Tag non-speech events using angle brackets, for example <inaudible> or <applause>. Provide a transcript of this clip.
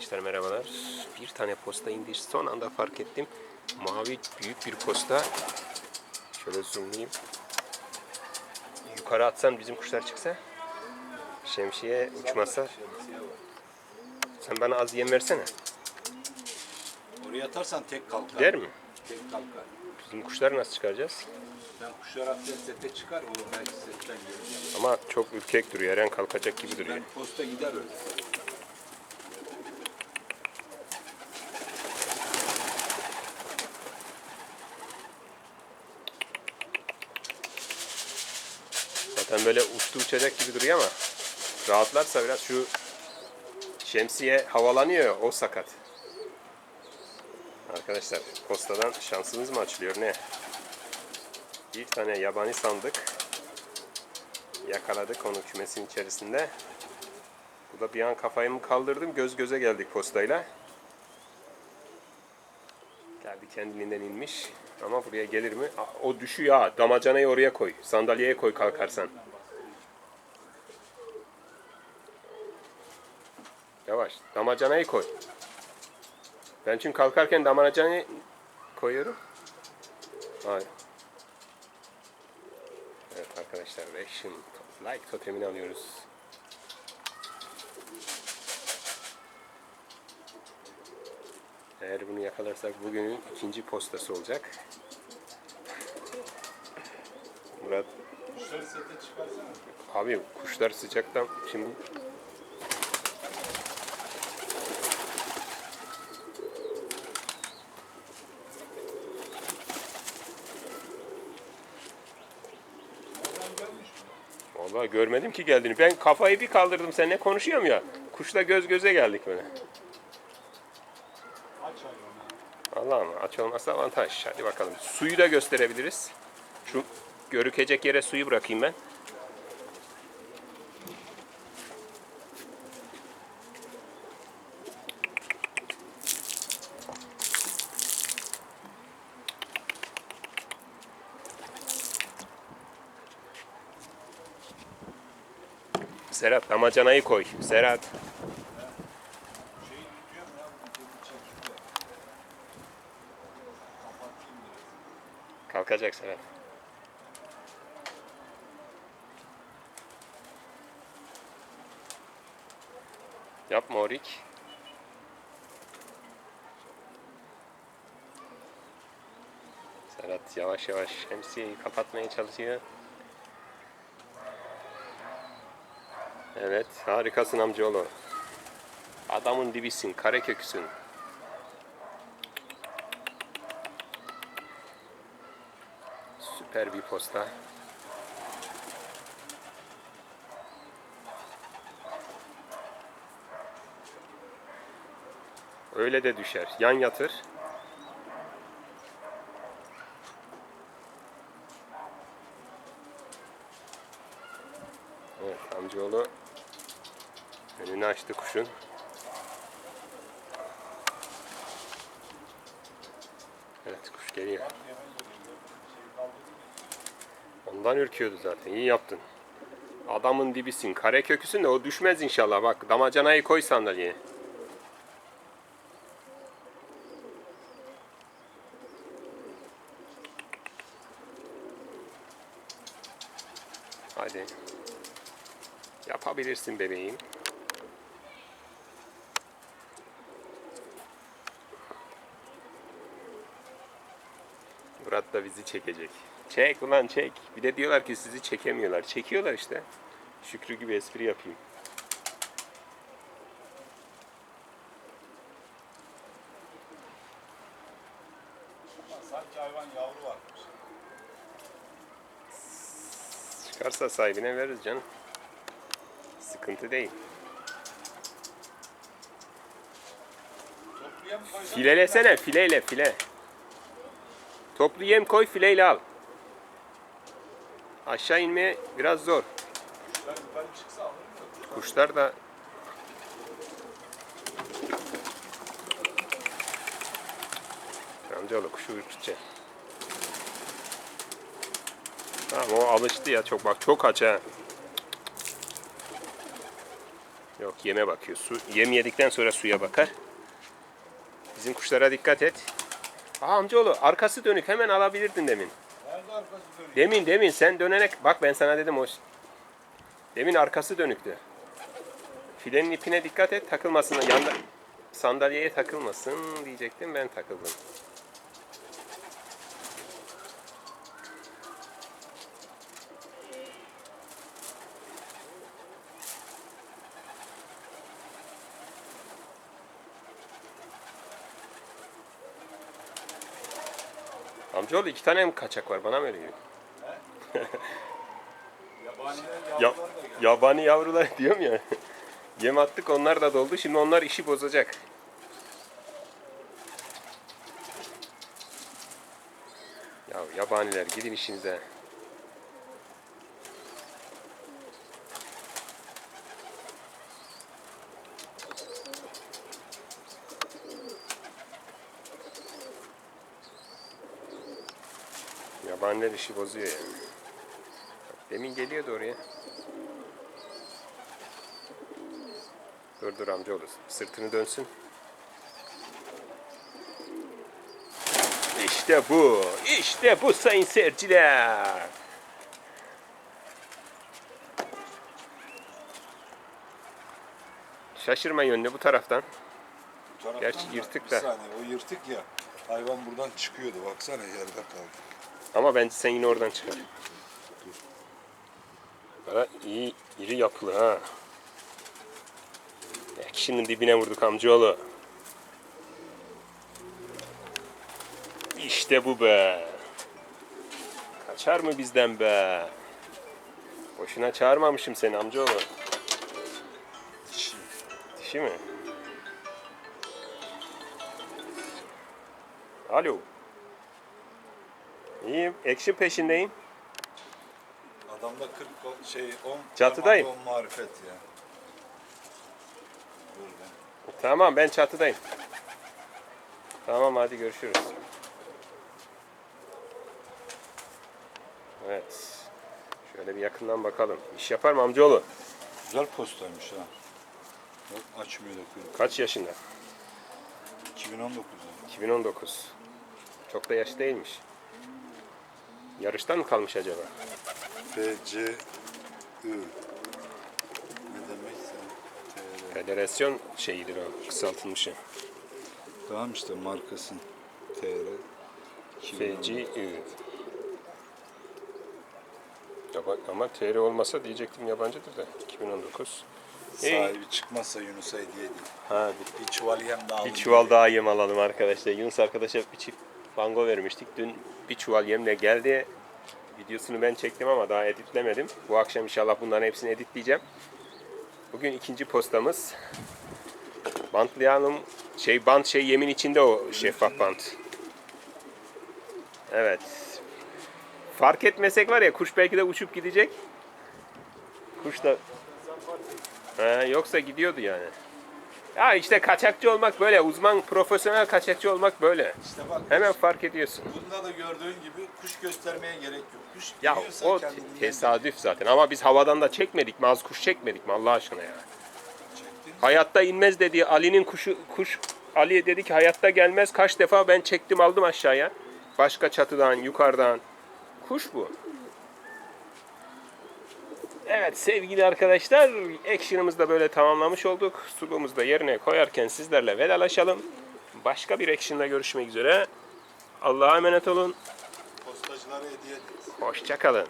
Arkadaşlar merhabalar. Bir tane posta indi. Son anda fark ettim. Mavi büyük bir posta. Şöyle zoomlayayım. Yukarı atsam bizim kuşlar çıksa. Şemsiye uçmazsa. Sen bana az yem versene. Oraya atarsan tek kalkar. Der mi? Tek kalkar. Bizim kuşları nasıl çıkaracağız? Ben kuşlar atlayan sete çıkar, o belki setten gelir. Ama çok ürkek duruyor. Her an kalkacak gibi duruyor. Ben posta gider öyle. Zaten böyle uçtu uçacak gibi duruyor ama rahatlarsa biraz şu şemsiye havalanıyor ya, o sakat. Arkadaşlar postadan şansımız mı açılıyor ne? Bir tane yabani sandık. Yakaladık onu kümesin içerisinde. Bu da bir an kafayı mı kaldırdım göz göze geldik postayla. Geldi kendiliğinden inmiş. Ama buraya gelir mi? O düşüyor ha. Damacanayı oraya koy. Sandalyeye koy kalkarsan. Yavaş. Damacanayı koy. Ben çünkü kalkarken damacanayı koyuyorum. Hayır. Evet arkadaşlar reaction like totemini alıyoruz. Eğer bunu yakalarsak bugünün ikinci postası olacak. Murat Kuşları sete çıkarsana. abi kuşlar sıcaktan şimdi Vallahi görmedim ki geldiğini. Ben kafayı bir kaldırdım. Sen ne konuşuyorum ya? Kuşla göz göze geldik böyle. Allah mı? Aç olmazsa avantaj. Hadi bakalım. Suyu da gösterebiliriz. Şu görükecek yere suyu bırakayım ben. Serhat damacanayı koy. Serhat. Şey gidiyorum ya. bu çekimde. Kapatayım biraz. Kalkacak Serhat. Yapma Orik. Serhat yavaş yavaş şemsiyeyi kapatmaya çalışıyor. Evet harikasın amcaoğlu. Adamın dibisin, kare köküsün. Süper posta. Öyle de düşer. Yan yatır. Evet amcaoğlu önünü açtı kuşun. Evet kuş geliyor. Ondan ürküyordu zaten. İyi yaptın. Adamın dibisin. Kare köküsün de o düşmez inşallah. Bak damacanayı koy sandalyeye. Hadi. Yapabilirsin bebeğim. Murat da bizi çekecek. Çek ulan çek. Bir de diyorlar ki sizi çekemiyorlar. Çekiyorlar işte. Şükrü gibi espri yapayım. Sanki hayvan yavru varmış. Çıkarsa sahibine veririz canım. Sıkıntı değil. Filelesene fileyle file. Toplu yem koy fileyle al. Aşağı inmeye biraz zor. Kuşlar da Amcaoğlu kuşu ürkütecek. Tamam o alıştı ya çok bak çok aç ha. Yok yeme bakıyor. Su, yem yedikten sonra suya bakar. Bizim kuşlara dikkat et. Aa amcaoğlu arkası dönük hemen alabilirdin demin. Arkası dönüyor? Demin demin sen dönerek bak ben sana dedim o. Demin arkası dönüktü. Filenin ipine dikkat et takılmasın yanda sandalyeye takılmasın diyecektim ben takıldım. Amcaoğlu iki tane mi kaçak var bana mı öyle geliyor? Ya, yabani yavrular <laughs> diyorum ya. Yem attık onlar da doldu. Şimdi onlar işi bozacak. Ya yabaniler gidin işinize. Yabaniler işi bozuyor yani. Demin geliyordu oraya. Dur dur amca olur. Sırtını dönsün. İşte bu. İşte bu sayın seyirciler. Şaşırma yönüne bu taraftan. Bu taraftan Gerçi da- yırtık bir da. saniye o yırtık ya. Hayvan buradan çıkıyordu. Baksana yerde kaldı. Ama bence sen yine oradan çıkar. Valla iyi, iri yapılı ha. Ekşinin dibine vurduk amcaoğlu. İşte bu be. Kaçar mı bizden be? Boşuna çağırmamışım seni amcaoğlu. Dişi. Dişi mi? Alo. İyiyim. Ekşi peşindeyim. Adamda 40 ko- şey 10 Çatıdayım. 10 marifet ya. Burada. Tamam ben çatıdayım. Tamam hadi görüşürüz. Evet. Şöyle bir yakından bakalım. İş yapar mı amcaoğlu? Güzel postaymış ha. Bak açmıyor da kuyruk. Kaç yaşında? 2019'da. 2019. Çok da yaş değilmiş. Yarıştan mı kalmış acaba? FC I. Ne demekse. TR. Federasyon şeyidir o, kısaltılmışı. Tamam işte markasın. TR. 2019. FCI. Yaba- ama TR olmasa diyecektim yabancıdır da. 2019. İyi. Sahibi çıkmazsa Yunus'a hediye edeyim. Ha, Bir çuval yem daha Bir alayım. çuval daha yem alalım arkadaşlar. Yunus arkadaşa bir çift bango vermiştik. Dün bir çuval yemle geldi. Videosunu ben çektim ama daha editlemedim. Bu akşam inşallah bunların hepsini editleyeceğim. Bugün ikinci postamız. Bantlayalım. Şey bant şey yemin içinde o şeffaf bant. Evet. Fark etmesek var ya kuş belki de uçup gidecek. Kuş da He, yoksa gidiyordu yani. Ya işte kaçakçı olmak böyle. Uzman, profesyonel kaçakçı olmak böyle. İşte bak Hemen fark ediyorsun. bunda da gördüğün gibi kuş göstermeye gerek yok. Kuş Ya o kendinden tesadüf zaten. Ama biz havadan da çekmedik mi? Az kuş çekmedik mi Allah aşkına ya? çektin. Hayatta inmez dedi. Ali'nin kuşu, kuş Ali dedi ki hayatta gelmez. Kaç defa ben çektim aldım aşağıya. Başka çatıdan, yukarıdan. Kuş bu. Evet sevgili arkadaşlar, action'ımızı da böyle tamamlamış olduk. Suluğumuzu da yerine koyarken sizlerle vedalaşalım. Başka bir action'da görüşmek üzere. Allah'a emanet olun. Postacılara hediye ederiz. Hoşçakalın.